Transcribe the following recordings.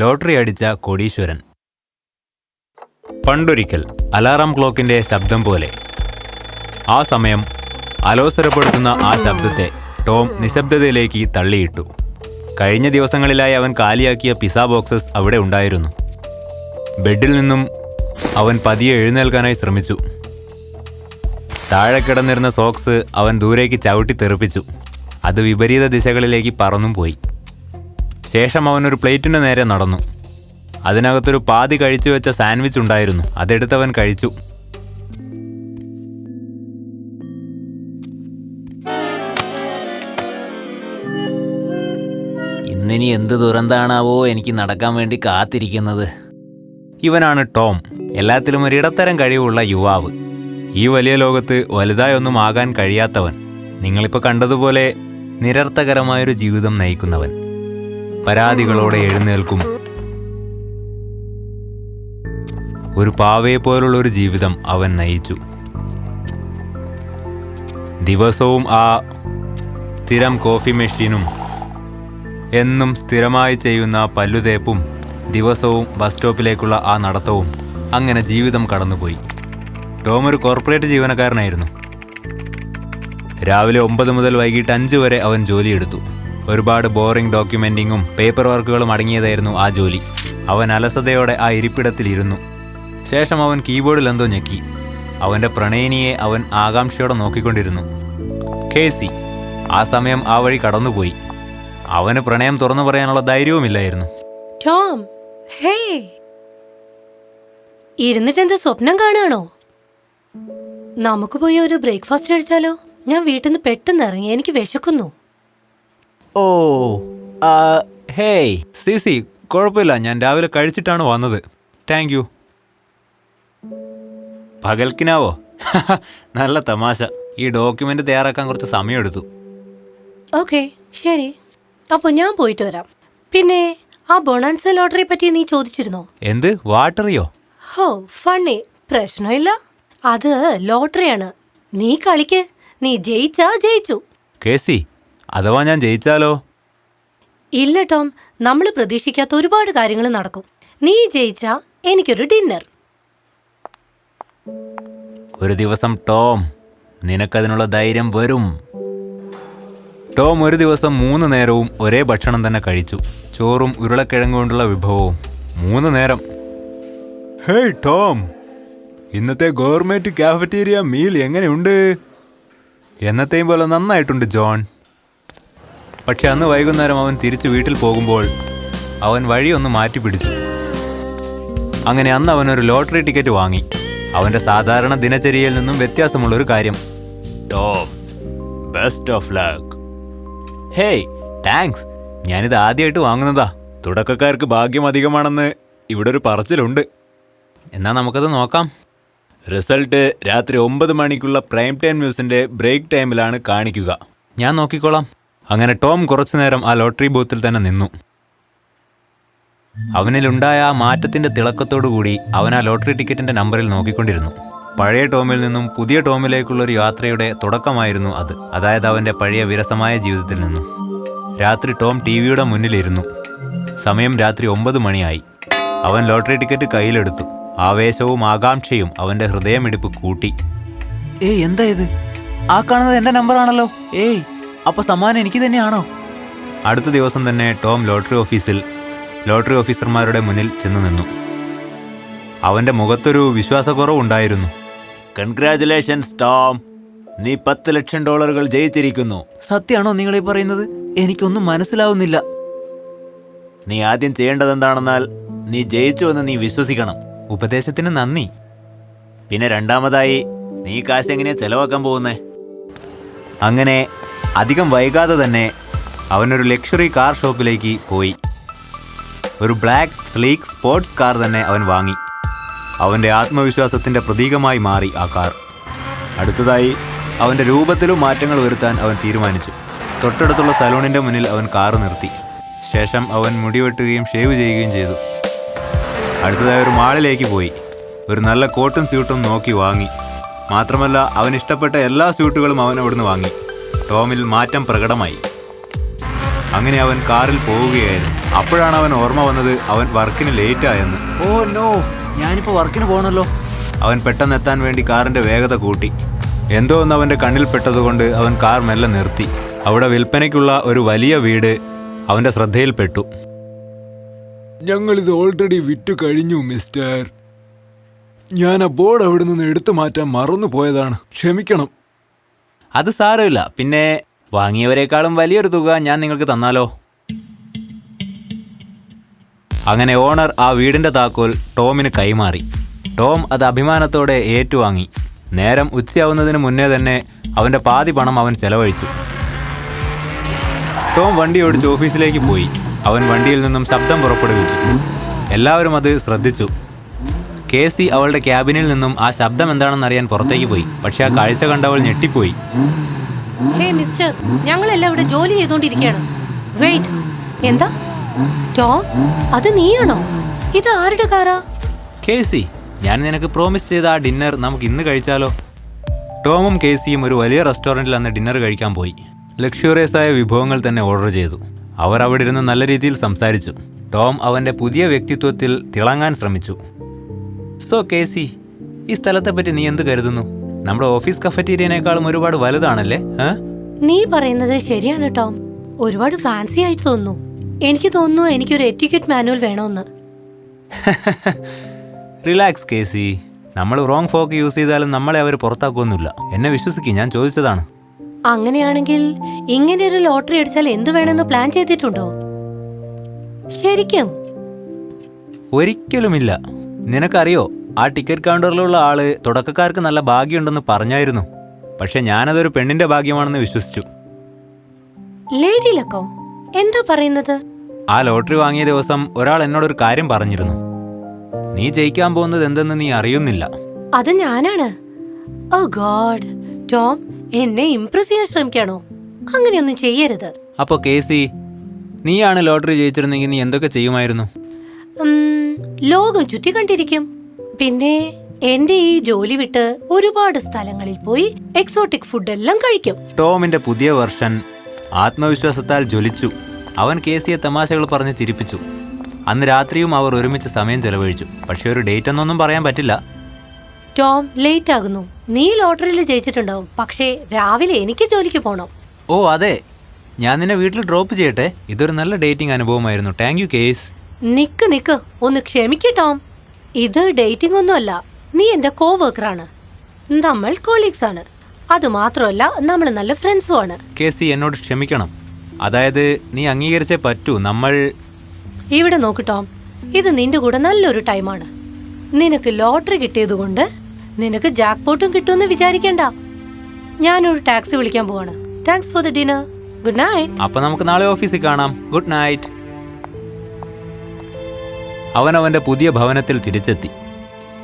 Lottery അടിച്ച കോടീശ്വരൻ. പണ്ടൊരിക്കൽ alarm ക്ലോക്കിന്റെ ശബ്ദം പോലെ. ആ സമയം അലോസരപ്പെടുത്തുന്ന ആ ശബ്ദത്തെ ടോം നിശബ്ദതയിലേക്ക് തള്ളിയിട്ടു. കഴിഞ്ഞ ദിവസങ്ങളിലായി അവൻ കാലിയാക്കിയ പിസ ബോക്സസ് അവിടെ ഉണ്ടായിരുന്നു. ബെഡിൽ നിന്നും അവൻ പതിയെ എഴുന്നേൽക്കാനായി ശ്രമിച്ചു. താഴെ കിടന്നിരുന്ന സോക്സ് അവൻ ദൂരേക്ക് ചവിട്ടി തെറിപ്പിച്ചു. അത് വിപരീത ദിശകളിലേക്ക് പറന്നും പോയി. ശേഷം അവനൊരു പ്ലേറ്റിന് നേരെ നടന്നു. അതിനകത്തൊരു പാതി കഴിച്ചു വെച്ച സാൻഡ്വിച്ച് ഉണ്ടായിരുന്നു. അതെടുത്തവൻ കഴിച്ചു. ഇന്നിനി എന്ത് ദുരന്താണാവോ എനിക്ക് നടക്കാൻ വേണ്ടി കാത്തിരിക്കുന്നത്. ഇവനാണ് ടോം. എല്ലാത്തിലും ഒരു ഇടത്തരം കഴിവുള്ള യുവാവ്. ഈ വലിയ ലോകത്ത് വലുതായൊന്നും ആകാൻ കഴിയാത്തവൻ. നിങ്ങളിപ്പോൾ കണ്ടതുപോലെ നിരർത്ഥകരമായൊരു ജീവിതം നയിക്കുന്നവൻ. പരാതികളോടെ എഴുന്നേൽക്കും. ഒരു പാവയെ പോലുള്ള ഒരു ജീവിതം അവൻ നയിച്ചു. ദിവസവും ആ സ്ഥിരം കോഫി മെഷീനും എന്നും സ്ഥിരമായി ചെയ്യുന്ന പല്ലുതേപ്പും ദിവസവും ബസ് സ്റ്റോപ്പിലേക്കുള്ള ആ നടത്തവും അങ്ങനെ ജീവിതം കടന്നുപോയി. ടോം ഒരു കോർപ്പറേറ്റ് ജീവനക്കാരനായിരുന്നു. രാവിലെ ഒമ്പത് മുതൽ വൈകിട്ട് അഞ്ച് വരെ അവൻ ജോലിയെടുത്തു. ഒരുപാട് ബോറിംഗ് ഡോക്യുമെന്റിങ്ങും പേപ്പർ വർക്കുകളും അടങ്ങിയതായിരുന്നു ആ ജോലി. അവൻ അലസതയോടെ ആ ഇരിപ്പിടത്തിലിരുന്നു. ശേഷം അവൻ കീബോർഡിൽ എന്തോ ഞെക്കി. അവന്റെ പ്രണയിനിയെ അവൻ ആകാംക്ഷയോടെ നോക്കിക്കൊണ്ടിരുന്നു. കേസി ആ സമയം ആ വഴി കടന്നുപോയി. അവന് പ്രണയം തുറന്നു പറയാനുള്ള ധൈര്യവുമില്ലായിരുന്നു. ടോം ഹേ! ഇരുന്നിട്ട് എന്താ സ്വപ്നം കാണുകയാണോ? നമുക്ക് പോയി ഒരു ബ്രേക്ക്ഫാസ്റ്റ് കഴിച്ചാലോ? ഞാൻ വീട്ടിൽ നിന്ന് പെട്ടെന്ന് ഇറങ്ങി എനിക്ക് വിശക്കുന്നു. ഓ ആ, ഹേയ് സിസി കുഴപ്പമില്ല ഞാൻ രാവിലെ കഴിച്ചിട്ടാണ് വന്നത്. Thank you പകൽക്കിനാവോ? നല്ല തമാശ. ഈ ഡോക്യുമെന്റ് തയ്യാറാക്കാൻ കുറച്ച് സമയമെടുത്തു. ഓക്കെ ശരി. അപ്പോൾ ഞാൻ പോയിട്ട് വരാം. പിന്നെ ആ ബൊണാൻസ ലോട്ടറി പറ്റി നീ ചോദിച്ചിരുന്നോ? എന്ത്? വാട്ടറിയോ? ഹോ ഫണ്ണി. പ്രശ്നമില്ല. അത് ലോട്ടറിയാണ്. നീ കളിക്ക്. നീ ജയിച്ചാ ജയിച്ചു. കേസി അഥവാ ഞാൻ ജയിച്ചാലോ? ഇല്ല ടോം. നമ്മൾ പ്രതീക്ഷിക്കാത്ത ഒരുപാട് കാര്യങ്ങൾ നടക്കും. നീ ജയിച്ചാ എനിക്കൊരു ഡിന്നർ. ഒരു ദിവസം ടോം നിനക്കതിനുള്ള ധൈര്യം വരും. ടോം ഒരു ദിവസം മൂന്ന് നേരവും ഒരേ ഭക്ഷണം തന്നെ കഴിച്ചു. ചോറും ഉരുളക്കിഴങ്ങ് കൊണ്ടുള്ള വിഭവവും. മൂന്ന് നേരം. Hey Tom. ഇന്നത്തെ ഗവൺമെന്റ് കാഫറ്റീരിയ മീൽ എങ്ങനെയുണ്ട്? എന്നത്തെയും പോലെ നന്നായിട്ടുണ്ട് ജോൺ. പക്ഷെ അന്ന് വൈകുന്നേരം അവൻ തിരിച്ചു വീട്ടിൽ പോകുമ്പോൾ അവൻ വഴിയൊന്ന് മാറ്റി പിടിച്ചു അങ്ങനെ അന്ന് അവനൊരു ലോട്ടറി ടിക്കറ്റ് വാങ്ങി. അവന്റെ സാധാരണ ദിനചര്യയിൽ നിന്നും വ്യത്യാസമുള്ള ഒരു കാര്യം. Tom best of luck hey thanks ഞാനിത് ആദ്യമായിട്ട് വാങ്ങുന്നതാ. തുടക്കക്കാർക്ക് ഭാഗ്യം അധികമാണെന്ന് ഇവിടെ ഒരു പറച്ചിലുണ്ട്. എന്നാൽ നമുക്കത് നോക്കാം. റിസൾട്ട് രാത്രി ഒമ്പത് മണിക്കുള്ള പ്രൈം ടൈം ന്യൂസിന്റെ ബ്രേക്ക് ടൈമിലാണ് കാണിക്കുക. ഞാൻ നോക്കിക്കോളാം. അങ്ങനെ ടോം കുറച്ചു നേരം ആ ലോട്ടറി ബൂത്തിൽ തന്നെ നിന്നു. അവനിലുണ്ടായ ആ മാറ്റത്തിന്റെ തിളക്കത്തോടുകൂടി അവൻ ആ ലോട്ടറി ടിക്കറ്റിന്റെ നമ്പറിൽ നോക്കിക്കൊണ്ടിരുന്നു. പഴയ ടോമിൽ നിന്നും പുതിയ ടോമിലേക്കുള്ള ഒരു യാത്രയുടെ തുടക്കമായിരുന്നു അത്. അതായത് അവന്റെ പഴയ വിരസമായ ജീവിതത്തിൽ നിന്നും. രാത്രി ടോം ടി വിയുടെ മുന്നിലിരുന്നു. സമയം രാത്രി ഒമ്പത് മണിയായി. അവൻ ലോട്ടറി ടിക്കറ്റ് കയ്യിലെടുത്തു. ആവേശവും ആകാംക്ഷയും അവന്റെ ഹൃദയമിടിപ്പ് കൂട്ടി. ഏയ് എന്താ ഇത്? ആ കാണുന്നത് എന്റെ നമ്പറാണല്ലോ. ഏയ് അപ്പൊ സമ്മാനം എനിക്ക് തന്നെയാണോ? അടുത്ത ദിവസം തന്നെ ടോം ലോട്ടറി ഓഫീസിൽ ലോട്ടറി ഓഫീസർമാരുടെ മുന്നിൽ ചെന്നു നിന്നു. അവന്റെ മുഖത്തൊരു വിശ്വാസക്കുറവുണ്ടായിരുന്നു. Congratulations Tom. നീ പത്ത് ലക്ഷം ഡോളറുകൾ ജയിച്ചിരിക്കുന്നു. സത്യമാണോ നിങ്ങൾ ഈ പറയുന്നത്? എനിക്കൊന്നും മനസ്സിലാവുന്നില്ല. നീ ആദ്യം ചെയ്യേണ്ടത് എന്താണെന്നാൽ നീ ജയിച്ചു എന്ന് നീ വിശ്വസിക്കണം. ഉപദേശത്തിന് നന്ദി. പിന്നെ രണ്ടാമതായി നീ കാശ് എങ്ങനെയാ ചെലവാക്കാൻ പോകുന്നേ? അങ്ങനെ അധികം വൈകാതെ തന്നെ അവനൊരു ലക്ഷറി കാർ ഷോപ്പിലേക്ക് പോയി. ഒരു ബ്ലാക്ക് സ്ലീക്ക് സ്പോർട്സ് കാർ തന്നെ അവൻ വാങ്ങി. അവന്റെ ആത്മവിശ്വാസത്തിന്റെ പ്രതീകമായി മാറി ആ കാർ അടുത്തതായി അവന്റെ രൂപത്തിലും മാറ്റങ്ങൾ വരുത്താൻ അവൻ തീരുമാനിച്ചു. തൊട്ടടുത്തുള്ള സലൂണിന്റെ മുന്നിൽ അവൻ കാർ നിർത്തി. ശേഷം അവൻ മുടിവെട്ടുകയും ഷേവ് ചെയ്യുകയും ചെയ്തു. അടുത്തതായി ഒരു മാളിലേക്ക് പോയി. ഒരു നല്ല കോട്ടും സ്യൂട്ടും നോക്കി വാങ്ങി. മാത്രമല്ല അവൻ ഇഷ്ടപ്പെട്ട എല്ലാ സ്യൂട്ടുകളും അവൻ അവിടുന്ന് വാങ്ങി. ടോമിൽ മാറ്റം പ്രകടമായി. അങ്ങനെ അവൻ കാറിൽ പോവുകയായിരുന്നു. അപ്പോഴാണ് അവൻ ഓർമ്മ വന്നത് അവൻ വർക്കിന് ലേറ്റ് ആയെന്ന് ഓ നോ. ഞാനിപ്പോ വർക്കിന് പോകണല്ലോ അവൻ പെട്ടെന്ന് എത്താൻ വേണ്ടി കാറിന്റെ വേഗത കൂട്ടി. എന്തോ ഒന്ന് അവന്റെ കണ്ണിൽ പെട്ടതുകൊണ്ട് അവൻ കാർ മെല്ലെ നിർത്തി. അവിടെ വിൽപ്പനയ്ക്കുള്ള ഒരു വലിയ വീട് അവന്റെ ശ്രദ്ധയിൽപ്പെട്ടു. ഞങ്ങളിത് ഓൾറെഡി വിറ്റു കഴിഞ്ഞു മിസ്റ്റർ ഞാൻ ആ ബോർഡ് അവിടെ നിന്ന് എടുത്തു മാറ്റാൻ മറന്നു പോയതാണ് ക്ഷമിക്കണം. അത് സാരമില്ല. പിന്നെ വാങ്ങിയവരെക്കാളും വലിയൊരു തുക ഞാൻ നിങ്ങൾക്ക് തന്നാലോ? അങ്ങനെ ഓണർ ആ വീടിന്റെ താക്കോൽ ടോമിന് കൈമാറി. ടോം അത് അഭിമാനത്തോടെ ഏറ്റുവാങ്ങി. നേരം ഉച്ചയാവുന്നതിന് മുന്നേ തന്നെ അവന്റെ പാതി പണം അവൻ ചെലവഴിച്ചു. ടോം വണ്ടി ഓടിച്ച് ഓഫീസിലേക്ക് പോയി. അവൻ വണ്ടിയിൽ നിന്നും ശബ്ദം പുറപ്പെടുവിച്ചു. എല്ലാവരും അത് ശ്രദ്ധിച്ചു. കെ സി അവളുടെ ക്യാബിനിൽ നിന്നും ആ ശബ്ദം എന്താണെന്ന് അറിയാൻ പുറത്തേക്ക് പോയി. പക്ഷെ ആ കാഴ്ച കണ്ടവൾ ഞെട്ടിപ്പോയി. ഹേ മിസ്റ്റർ ഞങ്ങളെല്ലാം ഇവിടെ ജോലി ചെയ്തോണ്ടിരിക്കുകയാണ് വെയിറ്റ്. എന്താ? ടോം അത് നീയാണോ? ഇത് ആരുടെ കാറാ? കേസി ഞാൻ നിനക്ക് പ്രോമിസ് ചെയ്ത ആ ഡിന്നർ നമുക്ക് ഇന്ന് കഴിച്ചാലോ? ടോമും കേസിയും ഒരു വലിയ റെസ്റ്റോറന്റിൽ അന്ന് ഡിന്നർ കഴിക്കാൻ പോയി. ലക്ഷറിയസ് ആയ വിഭവങ്ങൾ തന്നെ ഓർഡർ ചെയ്തു. അവർ അവിടെ ഇരുന്ന് നല്ല രീതിയിൽ സംസാരിച്ചു. ടോം അവന്റെ പുതിയ വ്യക്തിത്വത്തിൽ തിളങ്ങാൻ ശ്രമിച്ചു. സോ കെ സി ഈ സ്ഥലത്തെ പറ്റി നീ എന്ത് കരുതുന്നു? നമ്മുടെ ഓഫീസ് കഫറ്റീരിയനേക്കാളും ഒരുപാട് വലുതാണല്ലേ നീ പറയുന്നത് ശരിയാണ് ടോം. ഒരുപാട് ഫാൻസി ആയിട്ട് തോന്നുന്നു. എനിക്ക് തോന്നുന്നു എനിക്കൊരു എറ്റിക്യൂട്ട് മാനുവൽ വേണമെന്ന് റിലാക്സ് കെ സി നമ്മൾ റോങ് ഫോക്ക് യൂസ് ചെയ്താലും നമ്മളെ അവർ പുറത്താക്കുമൊന്നുമില്ല എന്നെ വിശ്വസിക്കും ഞാൻ ചോദിച്ചതാണ്. അങ്ങനെയാണെങ്കിൽ ഇങ്ങനെ ഒരു ലോട്ടറി അടിച്ചാൽ എന്ത് വേണമെന്ന് പ്ലാൻ ചെയ്തിട്ടുണ്ടോ? ശരിക്കും? ഒരിക്കലുമില്ല. നിനക്കറിയോ ആ ടിക്കറ്റ് കൗണ്ടറിലുള്ള ആൾ തുടക്കക്കാർക്ക് നല്ല ഭാഗ്യമുണ്ടെന്ന് പറഞ്ഞായിരുന്നു. പക്ഷെ ഞാനതൊരു പെണ്ണിന്റെ ഭാഗ്യമാണെന്ന് വിശ്വസിച്ചു. ലേഡി ലക്കോ എന്താ പറയുന്നത്? ആ ലോട്ടറി വാങ്ങിയ ദിവസം ഒരാൾ എന്നോടൊരു കാര്യം പറഞ്ഞിരുന്നു. നീ ജയിക്കാൻ പോകുന്നത് എന്തെന്ന് നീ അറിയുന്നില്ല. അത് ഞാനാണ്. ഓ ഗോഡ് ടോം എന്നെ ഇംപ്രസ് ചെയ്യാൻ ശ്രമിക്കാണോ? അങ്ങനെയൊന്നും ചെയ്യരുത്. അപ്പൊ കേസി നീയാണ് ലോട്ടറി ജയിച്ചിരുന്നെങ്കിൽ നീ എന്തൊക്കെ ചെയ്യുമായിരുന്നു? ലോകം ചുറ്റി കണ്ടിരിക്കും പിന്നെ എന്റെ ഈ ജോലി വിട്ട് ഒരുപാട് സ്ഥലങ്ങളിൽ പോയി എക്സോട്ടിക് ഫുഡ് എല്ലാം കഴിക്കും. ടോമിന്റെ പുതിയ വെർഷൻ ആത്മവിശ്വാസത്താൽ ജ്വലിച്ചു. അവൻ കേസിയെ തമാശകൾ പറഞ്ഞ് ചിരിപ്പിച്ചു. അന്ന് രാത്രിയും അവർ ഒരുമിച്ച് സമയം ചെലവഴിച്ചു. പക്ഷെ ഒരു ഡേറ്റ് എന്നൊന്നും പറയാൻ പറ്റില്ല. ടോം ലേറ്റ് ആകുന്നു. നീ ലോട്ടറിയിൽ ജയിച്ചിട്ടുണ്ടാവും. പക്ഷേ രാവിലെ എനിക്ക് ജോലിക്ക് പോണം. ഓ അതെ. ഞാൻ നിന്നെ വീട്ടിൽ ഡ്രോപ്പ് ചെയ്യട്ടെ. ഇതൊരു നല്ല ഡേറ്റിംഗ് അനുഭവമായിരുന്നു. Thank you Case. Nick Nick ഒന്ന് ക്ഷമിക്കട്ടോ. ഇത് ഡേറ്റിംഗ് ഒന്നുമല്ല നീ എന്റെ കോ വർക്കറാണ് നമ്മൾ കോളീഗ്സ് ആണ്. അത് മാത്രമല്ല നമ്മൾ നല്ല ഫ്രണ്ട്സും ആണ്. കേസി എന്നോട് ക്ഷമിക്കണം. അതായത് നീ അംഗീകരിച്ചേ പറ്റൂ നമ്മൾ ഇവിടെ നോക്കിട്ടോ. ഇത് നിന്റെ കൂടെ നല്ലൊരു ടൈമാണ്. നിനക്ക് ലോട്ടറി കിട്ടിയതുകൊണ്ട് നിനക്ക് ജാക്ക് പോട്ടും കിട്ടുമെന്ന് വിചാരിക്കണ്ട. ഞാനൊരു ടാക്സി വിളിക്കാൻ പോവാണ്. Thanks for the dinner good night അപ്പൊ നമുക്ക് നാളെ ഓഫീസിൽ കാണാം. ഗുഡ് നൈറ്റ് അവൻ പുതിയ ഭവനത്തിൽ തിരിച്ചെത്തി.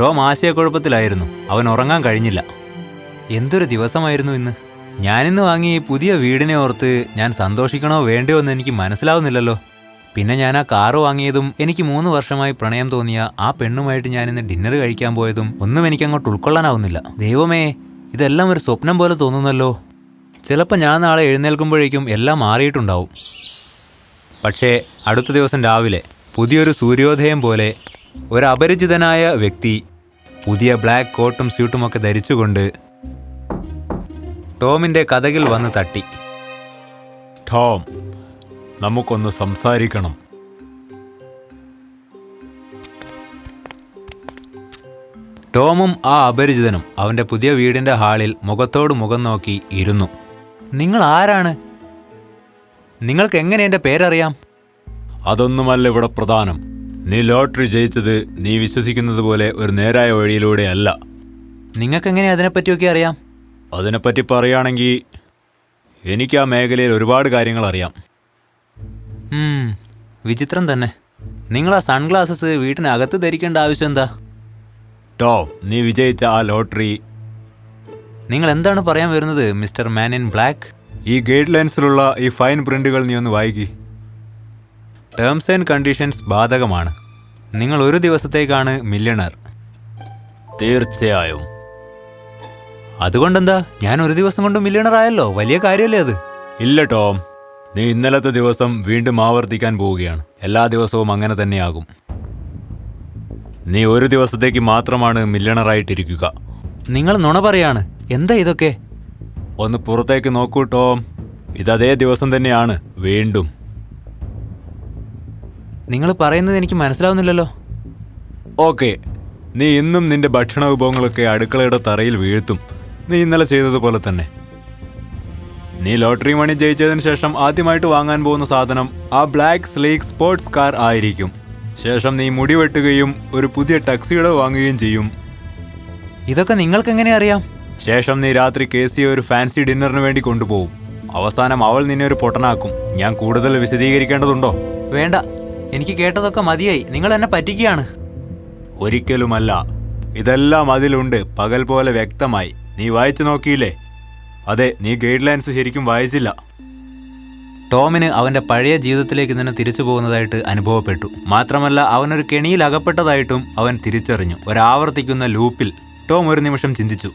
ടോം ആശയക്കുഴപ്പത്തിലായിരുന്നു. അവൻ ഉറങ്ങാൻ കഴിഞ്ഞില്ല. എന്തൊരു ദിവസമായിരുന്നു ഇന്ന്. ഞാനിന്ന് വാങ്ങി ഈ പുതിയ വീടിനെ ഓർത്ത് ഞാൻ സന്തോഷിക്കണോ വേണ്ടയോ എന്ന് എനിക്ക് മനസ്സിലാവുന്നില്ലല്ലോ. പിന്നെ ഞാൻ ആ കാറ് വാങ്ങിയതും എനിക്ക് മൂന്ന് വർഷമായി പ്രണയം തോന്നിയ ആ പെണ്ണുമായിട്ട് ഞാൻ ഇന്ന് ഡിന്നർ കഴിക്കാൻ പോയതും ഒന്നും എനിക്ക് അങ്ങോട്ട് ഉൾക്കൊള്ളാനാവുന്നില്ല. ദൈവമേ ഇതെല്ലാം ഒരു സ്വപ്നം പോലെ തോന്നുന്നല്ലോ. ചിലപ്പോൾ ഞാൻ നാളെ എഴുന്നേൽക്കുമ്പോഴേക്കും എല്ലാം മാറിയിട്ടുണ്ടാവും. പക്ഷേ അടുത്ത ദിവസം രാവിലെ പുതിയൊരു സൂര്യോദയം പോലെ ഒരു അപരിചിതനായ വ്യക്തി പുതിയ ബ്ലാക്ക് കോട്ടും സ്യൂട്ടുമൊക്കെ ധരിച്ചുകൊണ്ട് ടോമിന്റെ കഥകിൽ വന്ന് തട്ടി. ടോം നമുക്കൊന്ന് സംസാരിക്കണം. ടോമും ആ അപരിചിതനും അവന്റെ പുതിയ വീടിന്റെ ഹാളിൽ മുഖത്തോട് മുഖം നോക്കി ഇരുന്നു. നിങ്ങൾ ആരാണ്? നിങ്ങൾക്ക് എങ്ങനെ എന്റെ പേരറിയാം? അതൊന്നുമല്ല ഇവിടെ പ്രധാനം. നീ ലോട്ടറി ജയിച്ചത് നീ വിശ്വസിക്കുന്നത് പോലെ ഒരു നേരായ വഴിയിലൂടെ അല്ല. നിങ്ങൾക്ക് എങ്ങനെ അതിനെപ്പറ്റിയൊക്കെ അറിയാം? അതിനെപ്പറ്റി പറയുകയാണെങ്കിൽ എനിക്ക് ആ മേഖലയിൽ ഒരുപാട് കാര്യങ്ങൾ അറിയാം. വിചിത്രം തന്നെ. നിങ്ങൾ ആ സൺഗ്ലാസസ് വീട്ടിനകത്ത് ധരിക്കേണ്ട ആവശ്യം എന്താ? ടോ നീ വിജയിച്ച ആ ലോട്ടറി. നിങ്ങൾ എന്താണ് പറയാൻ വരുന്നത് മിസ്റ്റർ മാൻ ഇൻ ബ്ലാക്ക്? ഈ ഗൈഡ് ലൈൻസിലുള്ള ഈ ഫൈൻ പ്രിന്റുകൾ നീ ഒന്ന് വായിക്കി. ടേംസ് ആൻഡ് കണ്ടീഷൻസ് ബാധകമാണ്. നിങ്ങൾ ഒരു ദിവസത്തേക്കാണ് മില്യണർ തീർച്ചയായും. അതുകൊണ്ടെന്താ? ഞാൻ ഒരു ദിവസം കൊണ്ട് മില്യണർ ആയല്ലോ. വലിയ കാര്യമല്ലേ അത്? ഇല്ല ടോം. നീ ഇന്നലത്തെ ദിവസം വീണ്ടും ആവർത്തിക്കാൻ പോവുകയാണ്. എല്ലാ ദിവസവും അങ്ങനെ തന്നെയാകും. നീ ഒരു ദിവസത്തേക്ക് മാത്രമാണ് മില്യണറായിട്ടിരിക്കുക നിങ്ങൾ നുണ പറയാണ്. എന്താ ഇതൊക്കെ? ഒന്ന് പുറത്തേക്ക് നോക്കൂ ടോം. ഇതതേ ദിവസം തന്നെയാണ് വീണ്ടും. നിങ്ങൾ പറയുന്നത് എനിക്ക് മനസ്സിലാവുന്നില്ലല്ലോ. ഓക്കെ. നീ ഇന്നും നിന്റെ ഭക്ഷണ വിഭവങ്ങളൊക്കെ അടുക്കളയുടെ തറയിൽ വീഴ്ത്തും. നീ ഇന്നലെ ചെയ്തതുപോലെ തന്നെ. നീ ലോട്ടറി മണി ജയിച്ചതിന് ശേഷം ആദ്യമായിട്ട് വാങ്ങാൻ പോകുന്ന സാധനം ആ ബ്ലാക്ക് സ്ലീക്ക് സ്പോർട്സ് കാർ ആയിരിക്കും. ശേഷം നീ മുടി വെട്ടുകയും ഒരു പുതിയ ടാക്സിയുടെ വാങ്ങുകയും ചെയ്യും. ഇതൊക്കെ നിങ്ങൾക്ക് എങ്ങനെ അറിയാം? ശേഷം നീ രാത്രി കേസിയെ ഒരു ഫാൻസി ഡിന്നറിന് വേണ്ടി കൊണ്ടുപോകും. അവസാനം അവൾ നിന്നെ ഒരു പൊട്ടനാക്കും. ഞാൻ കൂടുതൽ വിശദീകരിക്കേണ്ടതുണ്ടോ? വേണ്ട. എനിക്ക് കേട്ടതൊക്കെ മതിയായി. നിങ്ങൾ എന്നെ പറ്റിക്കുകയാണ്. ഒരിക്കലുമല്ല. ഇതെല്ലാം അതിലുണ്ട്. പകൽ പോലെ വ്യക്തമായി. നീ വായിച്ചു നോക്കിയില്ലേ? അതെ നീ ഗൈഡ് ലൈൻസ് ശരിക്കും വായിച്ചില്ല. ടോമിന് അവന്റെ പഴയ ജീവിതത്തിലേക്ക് തന്നെ തിരിച്ചു പോകുന്നതായിട്ട് അനുഭവപ്പെട്ടു. മാത്രമല്ല അവനൊരു കെണിയിൽ അകപ്പെട്ടതായിട്ടും അവൻ തിരിച്ചറിഞ്ഞു. ഒരാവർത്തിക്കുന്ന ലൂപ്പിൽ ടോം ഒരു നിമിഷം ചിന്തിച്ചു.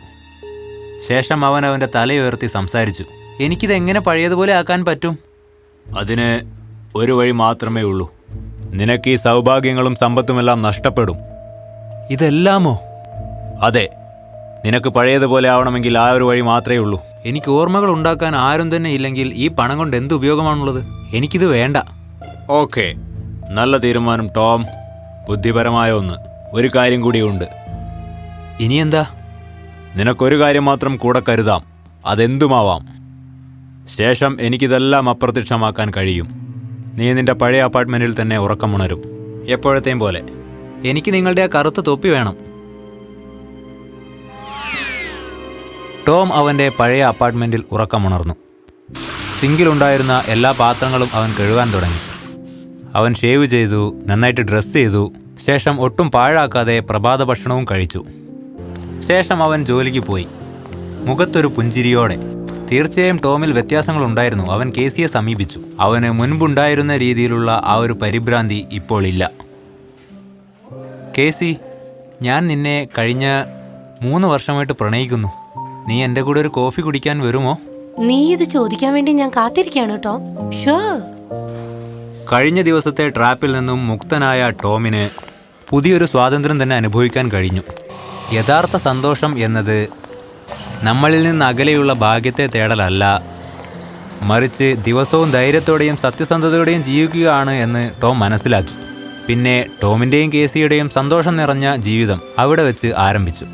ശേഷം അവൻ അവന്റെ തലയുയർത്തി സംസാരിച്ചു. എനിക്കിത് എങ്ങനെ പഴയതുപോലെ ആക്കാൻ പറ്റും? അതിന് ഒരു വഴി മാത്രമേ ഉള്ളൂ. നിനക്ക് ഈ സൗഭാഗ്യങ്ങളും സമ്പത്തുമെല്ലാം നഷ്ടപ്പെടും. ഇതെല്ലാമോ? അതെ. നിനക്ക് പഴയതുപോലെ ആവണമെങ്കിൽ ആ ഒരു വഴി മാത്രമേ ഉള്ളൂ. എനിക്ക് ഓർമ്മകൾ ഉണ്ടാക്കാൻ ആരും തന്നെ ഇല്ലെങ്കിൽ ഈ പണം കൊണ്ട് എന്ത് ഉപയോഗമാണുള്ളത്? എനിക്കിത് വേണ്ട. ഓക്കെ. നല്ല തീരുമാനം ടോം. ബുദ്ധിപരമായ ഒന്ന്. ഒരു കാര്യം കൂടിയുണ്ട്. ഇനി എന്താ നിനക്കൊരു കാര്യം മാത്രം കൂടെ കരുതാം. അതെന്തുമാവാം? ശേഷം എനിക്കിതെല്ലാം അപ്രത്യക്ഷമാക്കാൻ കഴിയും. നീ നിന്റെ പഴയ അപ്പാർട്ട്മെന്റിൽ തന്നെ ഉറക്കമുണരും എപ്പോഴത്തെയും പോലെ എനിക്ക് നിങ്ങളുടെ ആ കറുത്ത തൊപ്പി വേണം. ടോം അവന്റെ പഴയ അപ്പാർട്ട്മെന്റിൽ ഉറക്കമുണർന്നു സിങ്കിലുണ്ടായിരുന്ന എല്ലാ പാത്രങ്ങളും അവൻ കഴുകാൻ തുടങ്ങി. അവൻ ഷേവ് ചെയ്തു നന്നായിട്ട് ഡ്രസ്സ് ചെയ്തു ശേഷം ഒട്ടും പാഴാക്കാതെ പ്രഭാത ഭക്ഷണവും കഴിച്ചു. ശേഷം അവൻ ജോലിക്ക് പോയി. മുഖത്തൊരു പുഞ്ചിരിയോടെ തീർച്ചയായും ടോമിൽ വ്യത്യാസങ്ങൾ ഉണ്ടായിരുന്നു അവൻ കെ സിയെ സമീപിച്ചു. അവന് മുൻപുണ്ടായിരുന്ന രീതിയിലുള്ള ആ ഒരു പരിഭ്രാന്തി ഇപ്പോൾ ഇല്ല. സി ഞാൻ നിന്നെ കഴിഞ്ഞ മൂന്ന് വർഷമായിട്ട് പ്രണയിക്കുന്നു. നീ എന്റെ കൂടെ ഒരു കോഫി കുടിക്കാൻ വരുമോ? നീ ഇത് ചോദിക്കാൻ വേണ്ടി ഞാൻ കാത്തിരിക്കുകയാണ് ടോം. കഴിഞ്ഞ ദിവസത്തെ ട്രാപ്പിൽ നിന്നും മുക്തനായ ടോമിന് പുതിയൊരു സ്വാതന്ത്ര്യം തന്നെ അനുഭവിക്കാൻ കഴിഞ്ഞു. യഥാർത്ഥ സന്തോഷം എന്നത് നമ്മളിൽ നിന്ന് അകലെയുള്ള ഭാഗ്യത്തെ തേടലല്ല. മറിച്ച് ദിവസവും ധൈര്യത്തോടെയും സത്യസന്ധതയോടെയും ജീവിക്കുകയാണ് എന്ന് ടോം മനസ്സിലാക്കി. പിന്നെ ടോമിന്റെയും കേസിയുടെയും സന്തോഷം നിറഞ്ഞ ജീവിതം അവിടെ വെച്ച് ആരംഭിച്ചു.